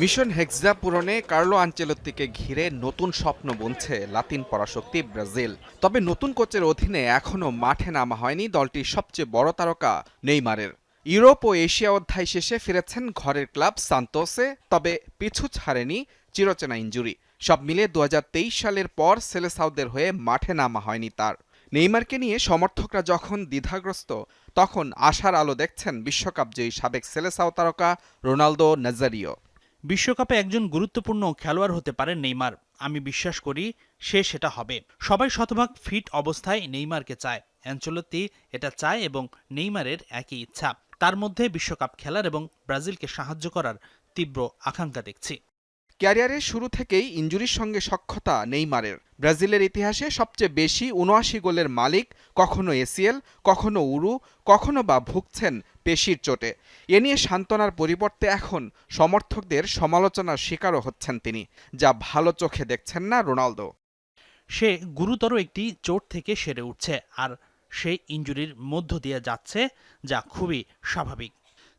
Mission hexa পূরণে Carlo আঞ্চেলত্তিকে ঘিরে নতুন স্বপ্ন বুনছে লাতিন পরাশক্তি ব্রাজিল। তবে নতুন কোচের অধীনে এখনও মাঠে নামা হয়নি দলটির সবচেয়ে বড় তারকা নেইমারের। ইউরোপ ও এশিয়া অধ্যায় শেষে ফিরেছেন ঘরের ক্লাব সান্তোসে, তবে পিছু ছাড়েনি চিরচেনা ইঞ্জুরি। সব মিলে দু হাজার তেইশ সালের পর সেলেসাউদের হয়ে মাঠে নামা হয়নি তার। নেইমারকে নিয়ে সমর্থকরা যখন দ্বিধাগ্রস্ত, তখন আশার আলো দেখছেন বিশ্বকাপ জয়ী সাবেক সেলেসাও তারকা রোনালদো নাজারিও। বিশ্বকাপে একজন গুরুত্বপূর্ণ খেলোয়াড় হতে পারেন নেইমার। আমি বিশ্বাস করি সে সেটা হবে। সবাই শতভাগ ফিট অবস্থায় নেইমারকে চায়। অ্যাঞ্চলত্তি এটা চায় এবং নেইমারের একই ইচ্ছা। তার মধ্যে বিশ্বকাপ খেলার এবং ব্রাজিলকে সাহায্য করার তীব্র আকাঙ্ক্ষা দেখছি। ক্যারিয়ারের শুরু থেকেই ইঞ্জুরির সঙ্গে সক্ষতা নেইমারের। ব্রাজিলের ইতিহাসে সবচেয়ে বেশি উনআশি গোলের মালিক কখনো এসিএল, কখনো উরু, কখনো বা ভুগছেন পেশির চোটে। এ নিয়ে সান্ত্বনার পরিবর্তে এখন সমর্থকদের সমালোচনার শিকারও হচ্ছেন তিনি, যা ভালো চোখে দেখছেন না রোনালদো। সে গুরুতর একটি চোট থেকে সেরে উঠছে, আর সে ইঞ্জুরির মধ্য দিয়ে যাচ্ছে, যা খুবই স্বাভাবিক।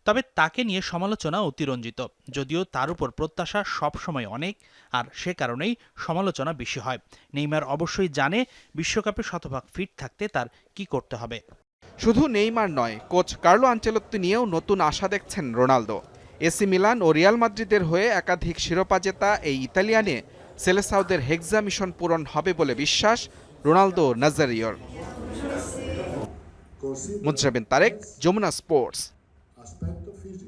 তবে তাকে নিয়ে সমালোচনা অতিরঞ্জিত, যদিও তার উপর প্রত্যাশা সবসময় অনেক, আর সে কারণেই সমালোচনা বেশি হয়। নেইমার অবশ্যই জানে বিশ্বকাপে শতভাগ ফিট থাকতে তার কি করতে হবে। শুধু নেইমার নয়, কোচ কার্লো আঞ্চেলত্তি নিয়েও নতুন আশা দেখছেন রোনালদো। এসি মিলান ও রিয়াল মাদ্রিদের হয়ে একাধিক শিরোপা জেতা এই ইতালিয়ানে সেলেসাউদের হেক্সা মিশন পূরণ হবে বলে বিশ্বাস Ronaldo নাজারিয়র Muzrabin Tarek, Jamuna sports. Aspetto fisico.